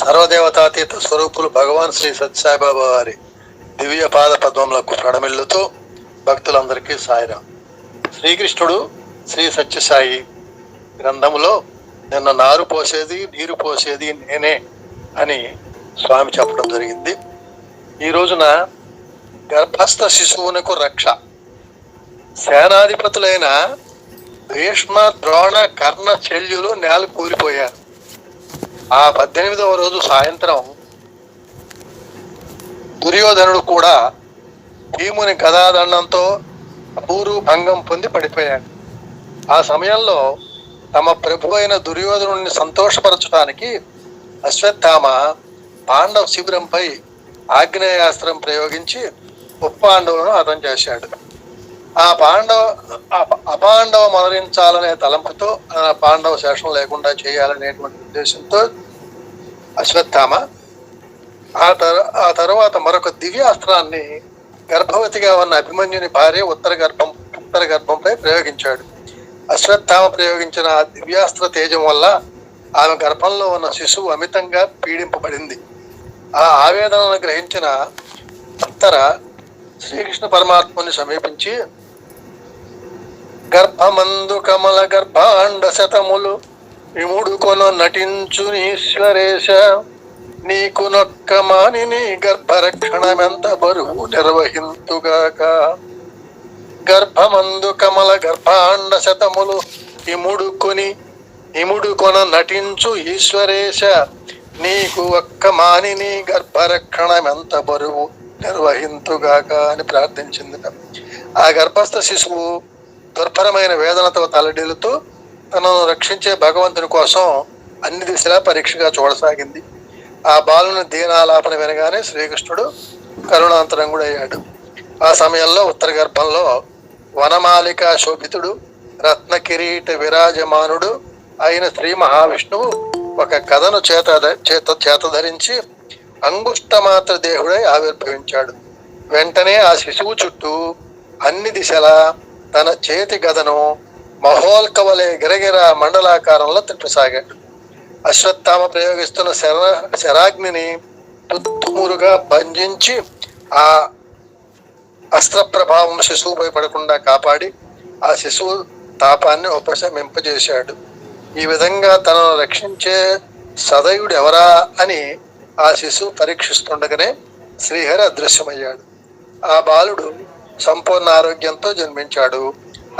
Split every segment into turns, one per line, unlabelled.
సర్వదేవతాతీత స్వరూపులు భగవాన్ శ్రీ సత్యసాయిబాబా వారి దివ్య పాద పద్మములకు ప్రణమిల్లుతూ భక్తులందరికీ సాయిరాం. శ్రీకృష్ణుడు శ్రీ సత్యసాయి గ్రంథములో నిన్న నారు పోసేది నీరు పోసేది నేనే అని స్వామి చెప్పడం జరిగింది. ఈ రోజున గర్భస్థ శిశువునకు రక్ష. సేనాధిపతులైన భీష్మ ద్రోణ కర్ణ శల్యులు నేల కూలిపోయారు ఆ పద్దెనిమిదవ రోజు సాయంత్రం దుర్యోధనుడు కూడా భీముని గదాదండంతో ఊరు భంగం పొంది పడిపోయాడు. ఆ సమయంలో తమ ప్రభు అయిన దుర్యోధనుడిని సంతోషపరచడానికి అశ్వత్థామ పాండవ శిబిరంపై ఆగ్నేయాస్త్రం ప్రయోగించి ఉప్పాండవులను హతం చేశాడు. ఆ పాండవ అపాండవ మరణించాలనే తలంపుతో ఆ పాండవ శేషం లేకుండా చేయాలనేటువంటి ఉద్దేశంతో అశ్వత్థామ ఆ తర్ ఆ తర్వాత మరొక దివ్యాస్త్రాన్ని గర్భవతిగా ఉన్న అభిమన్యుని భార్య ఉత్తర గర్భం ఉత్తర గర్భంపై ప్రయోగించాడు. అశ్వత్థామ ప్రయోగించిన ఆ దివ్యాస్త్ర తేజం వల్ల ఆమె గర్భంలో ఉన్న శిశువు అమితంగా పీడింపబడింది. ఆ ఆవేదనను గ్రహించిన ఉత్తర శ్రీకృష్ణ పరమాత్మని సమీపించి గర్భమందు కమల గర్భాండ శతములు విముడు కొన నటించు ఈశ్వరేశ నీకు నొక్క మాని నీ గర్భరక్షణమెంత బరువు నిర్వహింతుగాక. గర్భమందు కమల గర్భాండ శతములు ఇముడు కొని ఇముడు కొన నటించు ఈశ్వరేశ నీకు ఒక్క మాని నీ గర్భరక్షణమెంత బరువు నిర్వహింతుగాక అని ప్రార్థించింది ఆ గర్భస్థ శిశువు దుర్భరమైన వేదనతో తలడిల్లుతూ తనను రక్షించే భగవంతుని కోసం అన్ని దిశలా పరీక్షగా చూడసాగింది. ఆ బాలుని దీనాలాపన వినగానే శ్రీకృష్ణుడు కరుణాంతరంగుడు అయ్యాడు. ఆ సమయంలో ఉత్తర గర్భంలో వనమాలిక శోభితుడు రత్న కిరీట విరాజమానుడు అయిన శ్రీ మహావిష్ణువు ఒక కథను చేత చేత చేత ధరించి అంగుష్టమాత్ర దేహుడై ఆవిర్భవించాడు. వెంటనే ఆ శిశువు చుట్టూ అన్ని దిశలా తన చేతి గదను మహోల్కవలే గిరగిర మండలాకారంలో తిప్పసాగాడు అశ్వత్థామ ప్రయోగిస్తున్న శర శరాగ్నిని తుత్తుమురుగా బంధించి ఆ అస్త్ర ప్రభావం శిశువుపై పడకుండా కాపాడి ఆ శిశువు తాపాన్ని ఉపశమింపజేశాడు. ఈ విధంగా తనను రక్షించే సదయుడు ఎవరా అని ఆ శిశువు పరీక్షిస్తుండగానే శ్రీహరి అదృశ్యమయ్యాడు. ఆ బాలుడు సంపూర్ణ ఆరోగ్యంతో జన్మించాడు.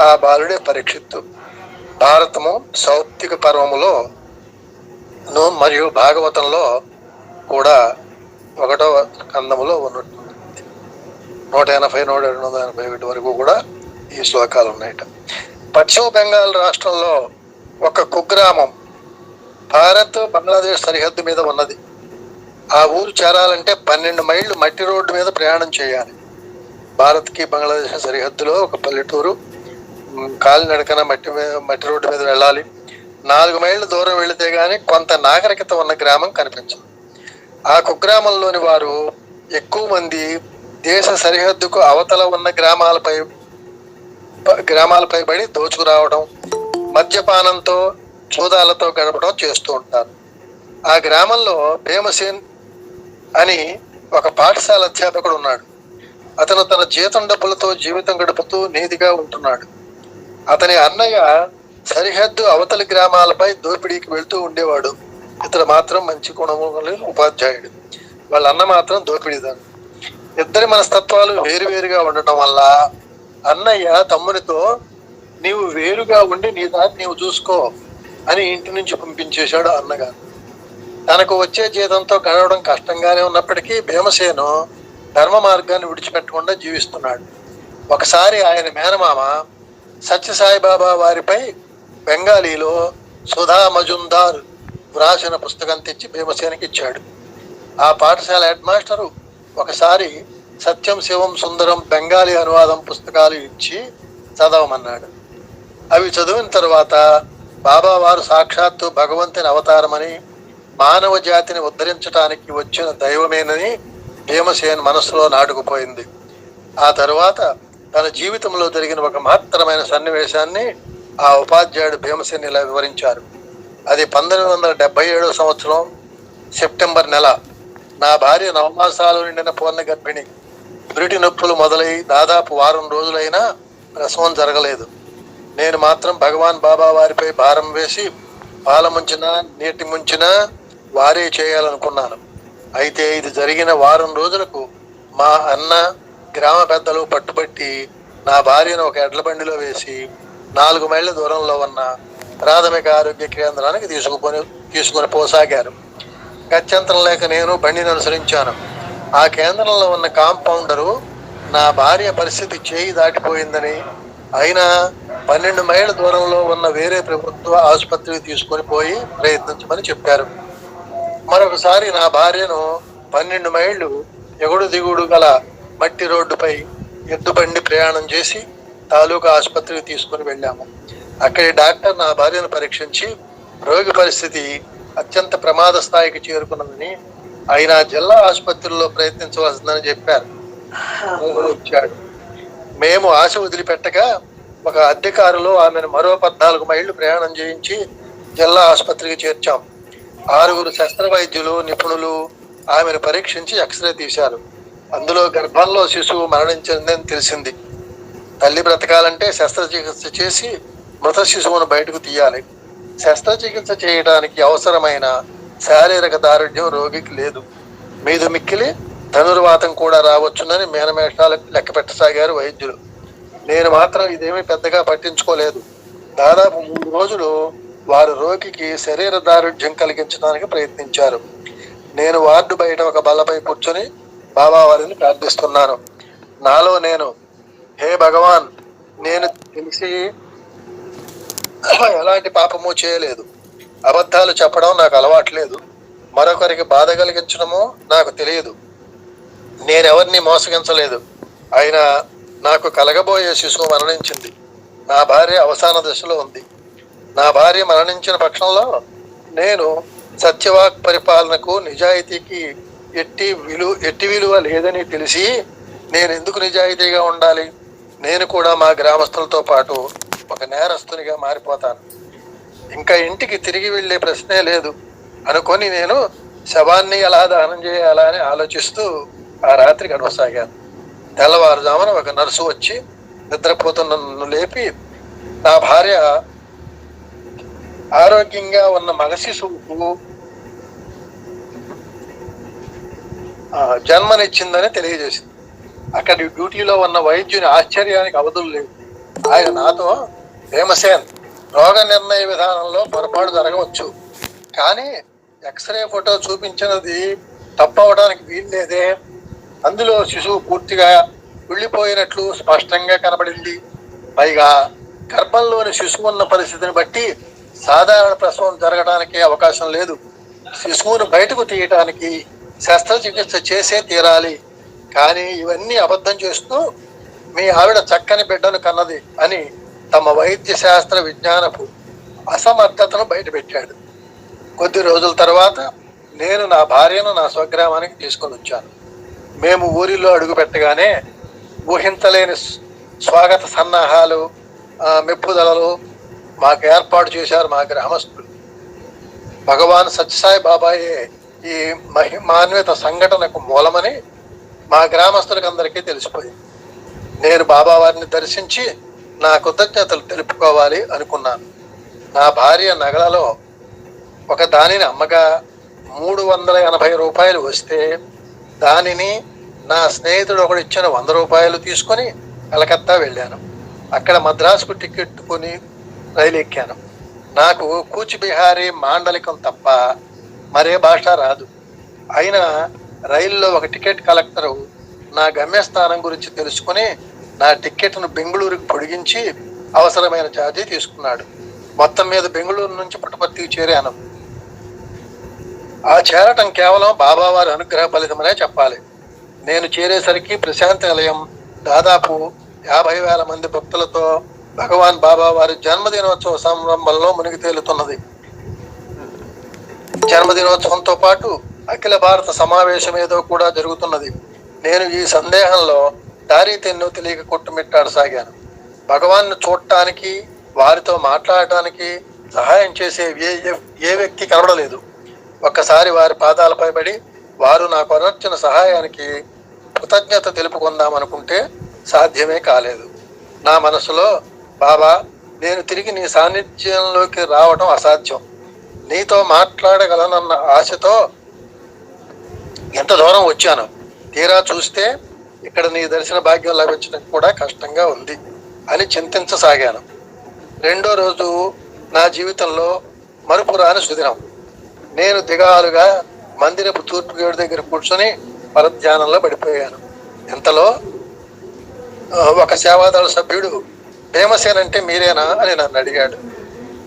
ఆ బాలుడే పరీక్షిత్తు. భారతము సౌత్తిక పర్వములో ను మరియు భాగవతంలో కూడా ఒకటవ కందములో ఉన్నట్టుంది నూట ఎనభై నూట రెండు వందల ఎనభై ఒకటి వరకు కూడా ఈ శ్లోకాలు ఉన్నాయట. పశ్చిమ బెంగాల్ రాష్ట్రంలో ఒక కుగ్రామం భారత్ బంగ్లాదేశ్ సరిహద్దు మీద ఉన్నది. ఆ ఊరు చేరాలంటే పన్నెండు మైళ్ళు మట్టి రోడ్డు మీద ప్రయాణం చేయాలి. భారత్కి బంగ్లాదేశ్ సరిహద్దులో ఒక పల్లెటూరు కాలు కాలినడకన మట్టి మీద- మట్టి రోడ్డు మీద వెళ్ళాలి. నాలుగు మైళ్ళ దూరం వెళితే గాని కొంత నాగరికత ఉన్న గ్రామం కనిపించదు. ఆ కుగ్రామంలోని వారు ఎక్కువ మంది దేశ సరిహద్దుకు అవతల ఉన్న గ్రామాలపై ప- గ్రామాలపై పడి దోచుకురావడం మద్యపానంతో చూదాలతో గడపడం చేస్తూ ఉంటారు. ఆ గ్రామంలో భీమసేన్ అని ఒక పాఠశాల అధ్యాపకుడు ఉన్నాడు. అతను తన జీతం డబ్బులతో జీవితం గడుపుతూ నీతిగా ఉంటున్నాడు. అతని అన్నయ్య సరిహద్దు అవతలి గ్రామాలపై దోపిడీకి వెళ్తూ ఉండేవాడు. ఇతడు మాత్రం మంచి గుణములు ఉపాధ్యాయుడు. వాళ్ళ అన్న మాత్రం దోపిడీదారు ఇద్దరి మనస్తత్వాలు వేరువేరుగా ఉండటం వల్ల అన్నయ్య తమ్మునితో నీవు వేరుగా ఉండి నీ దాన్ని నీవు చూసుకో అని ఇంటి నుంచి పంపించేశాడు అన్నగారు. తనకు వచ్చే జీతంతో గడవడం కష్టంగానే ఉన్నప్పటికీ భీమసేను ధర్మ మార్గాన్ని విడిచిపెట్టకుండా జీవిస్తున్నాడు. ఒకసారి ఆయన మేనమామ సత్యసాయిబాబా వారిపై బెంగాలీలో సుధా మజుందార్ వ్రాసిన పుస్తకం తెచ్చి భీమసేనకి ఇచ్చాడు. ఆ పాఠశాల హెడ్ మాస్టరు ఒకసారి సత్యం శివం సుందరం బెంగాలీ అనువాదం పుస్తకాలు ఇచ్చి చదవమన్నాడు. అవి చదివిన తర్వాత బాబా వారు సాక్షాత్తు భగవంతుని అవతారమని మానవ జాతిని ఉద్ధరించడానికి వచ్చిన దైవమేనని భీమసేన్ మనసులో నాటుకుపోయింది. ఆ తరువాత తన జీవితంలో జరిగిన ఒక మహత్తరమైన సన్నివేశాన్ని ఆ ఉపాధ్యాయుడు భీమసేని ఇలా వివరించారు. అది పంతొమ్మిది వందల డెబ్బై ఏడో సంవత్సరం సెప్టెంబర్ నెల. నా భార్య నవమాసాలు నిండిన పూర్ణ గర్భిణి. బ్రిటి నొప్పులు మొదలై దాదాపు వారం రోజులైనా ప్రసవం జరగలేదు. నేను మాత్రం భగవాన్ బాబా వారిపై భారం వేసి పాల ముంచినా నీటి ముంచినా వారే చేయాలనుకున్నాను. అయితే ఇది జరిగిన వారం రోజులకు మా అన్న గ్రామ పెద్దలు పట్టుబట్టి నా భార్యను ఒక ఎడ్ల బండిలో వేసి నాలుగు మైళ్ళ దూరంలో ఉన్న ప్రాథమిక ఆరోగ్య కేంద్రానికి తీసుకుని తీసుకుని పోసాగారు. గత్యంతరం లేక నేను బండిని అనుసరించాను. ఆ కేంద్రంలో ఉన్న కాంపౌండరు నా భార్య పరిస్థితి చేయి దాటిపోయిందని అయినా పన్నెండు మైళ్ళ దూరంలో ఉన్న వేరే ప్రభుత్వ ఆసుపత్రికి తీసుకొని పోయి ప్రయత్నించమని చెప్పారు. మరొకసారి నా భార్యను పన్నెండు మైళ్ళు ఎగుడు దిగుడు గల మట్టి రోడ్డుపై ఎద్దు బండి ప్రయాణం చేసి తాలూకా ఆసుపత్రికి తీసుకుని వెళ్ళాము. అక్కడి డాక్టర్ నా భార్యను పరీక్షించి రోగి పరిస్థితి అత్యంత ప్రమాద స్థాయికి చేరుకున్నదని అయినా జిల్లా ఆసుపత్రిలో ప్రయత్నించవలసిందని చెప్పారు. వచ్చాడు. మేము ఆశ వదిలిపెట్టగా ఒక అద్దె కారులో ఆమెను మరో పద్నాలుగు మైళ్ళు ప్రయాణం చేయించి జిల్లా ఆసుపత్రికి చేర్చాం. ఆరుగురు శస్త్ర వైద్యులు నిపుణులు ఆమెను పరీక్షించి ఎక్స్రే తీశారు. అందులో గర్భంలో శిశువు మరణించిందని తెలిసింది. తల్లి బ్రతకాలంటే శస్త్రచికిత్స చేసి మృత శిశువును బయటకు తీయాలి. శస్త్రచికిత్స చేయడానికి అవసరమైన శారీరక దారుఢ్యం రోగికి లేదు. మీదు మిక్కిలి ధనుర్వాతం కూడా రావచ్చునని మేనమేషాలు లెక్క పెట్టసాగారు వైద్యులు. నేను మాత్రం ఇదేమీ పెద్దగా పట్టించుకోలేదు. దాదాపు మూడు రోజులు వారు రోగికి శరీర దారుఢ్యం కలిగించడానికి ప్రయత్నించారు. నేను వార్డు బయట ఒక బల్లపై కూర్చొని బాబా వారిని ప్రార్థిస్తున్నాను. నాలో నేను హే భగవాన్ నేను తెలిసి ఎలాంటి పాపము చేయలేదు. అబద్ధాలు చెప్పడం నాకు అలవాట్లేదు మరొకరికి బాధ కలిగించడము నాకు తెలియదు. నేనెవరిని మోసగించలేదు. అయినా నాకు కలగబోయే శిశువు మరణించింది. నా భార్య అవసాన దశలో ఉంది. నా భార్య మరణించిన పక్షంలో నేను సత్యవాక్ పరిపాలనకు నిజాయితీకి ఎట్టి విలువ ఎట్టి విలువ లేదని తెలిసి నేను ఎందుకు నిజాయితీగా ఉండాలి? నేను కూడా మా గ్రామస్తులతో పాటు ఒక నేరస్తునిగా మారిపోతాను. ఇంకా ఇంటికి తిరిగి వెళ్ళే ప్రశ్నే లేదు. అనుకొని నేను శవాన్ని ఎలా దహనం చేయాలా అని ఆలోచిస్తూ ఆ రాత్రి గడవసాగాను. తెల్లవారుజామున ఒక నర్సు వచ్చి నిద్రపోతున్న నన్ను లేపి నా భార్య ఆరోగ్యంగా ఉన్న మగ శిశువుకు ఆ, జన్మనిచ్చిందని తెలియజేసింది. అక్కడ డ్యూటీలో ఉన్న వైద్యుని ఆశ్చర్యానికి అవధులు లేవు. ఆయన నాతో భీమసేన్ రోగ నిర్ణయ విధానంలో పొరపాటు జరగవచ్చు. కానీ ఎక్స్రే ఫోటో చూపించినది తప్పవడానికి వీల్లేదే. అందులో శిశువు పూర్తిగా కుళ్ళిపోయినట్లు స్పష్టంగా కనబడింది. పైగా గర్భంలోని శిశువు ఉన్న పరిస్థితిని బట్టి సాధారణ ప్రసవం జరగడానికి అవకాశం లేదు. శిశువును బయటకు తీయటానికి శస్త్రచికిత్స చేసే తీరాలి. కానీ ఇవన్నీ అబద్ధం చేస్తూ మీ ఆవిడ చక్కని బిడ్డను కన్నది అని తమ వైద్య శాస్త్ర విజ్ఞానపు అసమర్థతను బయటపెట్టాడు. కొద్ది రోజుల తర్వాత నేను నా భార్యను నా స్వగ్రామానికి తీసుకొని వచ్చాను. మేము ఊరిలో అడుగు పెట్టగానే ఊహించలేని స్వాగత సన్నాహాలు మెప్పుదలలు మాకు ఏర్పాటు చేశారు మా గ్రామస్తులు. భగవాన్ సత్యసాయి బాబాయే ఈ మహిమాన్విత సంఘటనకు మూలమని మా గ్రామస్తులకు అందరికీ తెలిసిపోయింది. నేను బాబా వారిని దర్శించి నా కృతజ్ఞతలు తెలుపుకోవాలి అనుకున్నాను. నా భార్య నగలలో ఒక దానిని అమ్మగా మూడు వందల ఎనభై రూపాయలు వస్తే దానిని నా స్నేహితుడు ఒకడు ఇచ్చిన వంద రూపాయలు తీసుకొని కలకత్తా వెళ్ళాను. అక్కడ మద్రాసుకు టికెట్ కొని రైలు ఎక్కాను. నాకు కూచిబిహారీ మాండలికం తప్ప మరే భాష రాదు. అయినా రైల్లో ఒక టికెట్ కలెక్టరు నా గమ్యస్థానం గురించి తెలుసుకుని నా టికెట్ను బెంగళూరుకు పొడిగించి అవసరమైన ఛార్జీ తీసుకున్నాడు. మొత్తం మీద బెంగళూరు నుంచి పుట్టపర్తికి చేరాను. ఆ చేరటం కేవలం బాబావారి అనుగ్రహ ఫలితమనే చెప్పాలి. నేను చేరేసరికి ప్రశాంతి ఆలయం దాదాపు యాభై వేల మంది భక్తులతో భగవాన్ బాబా వారి జన్మదినోత్సవ సంరంభంలో మునిగి తేలుతున్నది. జన్మదినోత్సవంతో పాటు అఖిల భారత సమావేశం ఏదో కూడా జరుగుతున్నది. నేను ఈ సందేహంలో దారి తెన్ను తెలియక కొట్టుమిట్టాడసాగాను భగవాన్ను చూడటానికి వారితో మాట్లాడటానికి సహాయం చేసే ఏ ఏ- ఏ వ్యక్తి కనబడలేదు. ఒక్కసారి వారి పాదాలపై పడి వారు నాకు అనర్చిన సహాయానికి కృతజ్ఞత తెలుపుకుందామనుకుంటే సాధ్యమే కాలేదు. నా మనసులో బాబా నేను తిరిగి నీ సాన్నిధ్యంలోకి రావడం అసాధ్యం. నీతో మాట్లాడగలనన్న ఆశతో ఎంత దూరం వచ్చాను. తీరా చూస్తే ఇక్కడ నీ దర్శన భాగ్యం లభించడం కూడా కష్టంగా ఉంది అని చింతించసాగాను. రెండో రోజు నా జీవితంలో మరుపురాని సుదినం. నేను దిగాలుగా మందిరపు తూర్పు గేడు దగ్గర కూర్చొని పరధ్యానంలో పడిపోయాను. ఇంతలో ఒక సేవాదళ సభ్యుడు భీమసేన్ అంటే మీరేనా అని నన్ను అడిగాడు.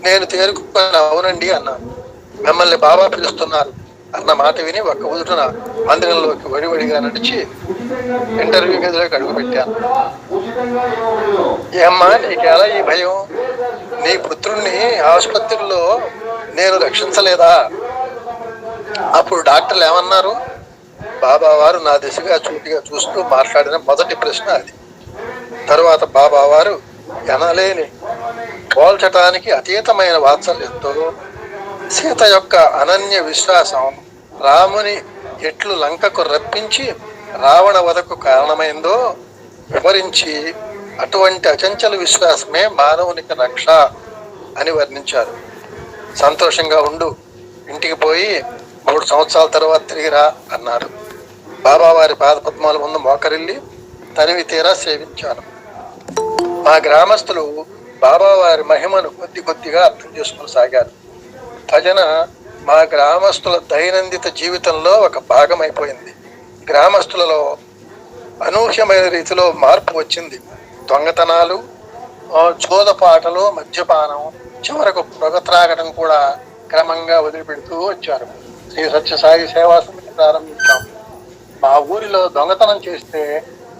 నేను తేరుకుని అవునండి అన్నాను. మిమ్మల్ని బాబా పిలుస్తున్నారు అన్న మాట విని ఒక్క ఉదుటన మందిరంలోకి వడివడిగా నడిచి ఇంటర్వ్యూ గదిలోకి అడుగు పెట్టాను ఏమ్మా నీకెలా ఈ భయం? నీ పుత్రుణ్ణి ఆసుపత్రిలో నేను రక్షించలేదా? అప్పుడు డాక్టర్లు ఏమన్నారు? బాబా వారు నా దిశగా చూటిగా చూస్తూ మాట్లాడిన మొదటి ప్రశ్న అది. తరువాత బాబా వారు ఎనలేని పోల్చటానికి అతీతమైన వాత్సల్యంతో సీత యొక్క అనన్య విశ్వాసం రాముని ఎట్లు లంకకు రప్పించి రావణ వదకు కారణమైందో వివరించి అటువంటి అచంచల విశ్వాసమే మానవునికి రక్ష అని వర్ణించారు. సంతోషంగా ఉండు ఇంటికి పోయి మూడు సంవత్సరాల తర్వాత తిరిగిరా అన్నారు. బాబా వారి పాదపద్మాల ముందు మోకరిల్లి తనివి తీరా సేవించాను మా గ్రామస్తులు బాబావారి మహిమను కొద్ది కొద్దిగా అర్థం చేసుకొని సాగారు. భజన మా గ్రామస్తుల దైనందిత జీవితంలో ఒక భాగం అయిపోయింది గ్రామస్తులలో అనూహ్యమైన రీతిలో మార్పు వచ్చింది. దొంగతనాలు చోద పాటలు మద్యపానం చివరకు పొగ త్రాగడం కూడా క్రమంగా వదిలిపెడుతూ వచ్చారు. శ్రీ సత్యసాయి సేవా సమితి ప్రారంభించాం. మా ఊరిలో దొంగతనం చేస్తే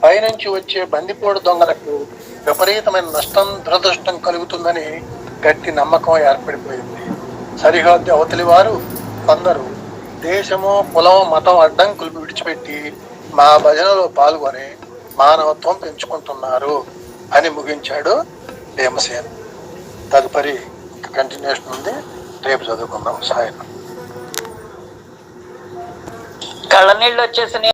పైనుంచి వచ్చే బందిపోడు దొంగలకు విపరీతమైన నష్టం దురదృష్టం కలుగుతుందని గట్టి నమ్మకం ఏర్పడిపోయింది. సరిహద్దు అవతలి వారు కొందరు దేశము కులం మతం అడ్డంకులు విడిచిపెట్టి మా భజనలో పాల్గొని మానవత్వం పెంచుకుంటున్నారు అని ముగించాడు భీమసేన్. తదుపరి కంటిన్యూషన్ ఉంది. రేపు చదువుకుందాం. సాయం
కళ్ళ నీళ్ళు వచ్చేసినాయి.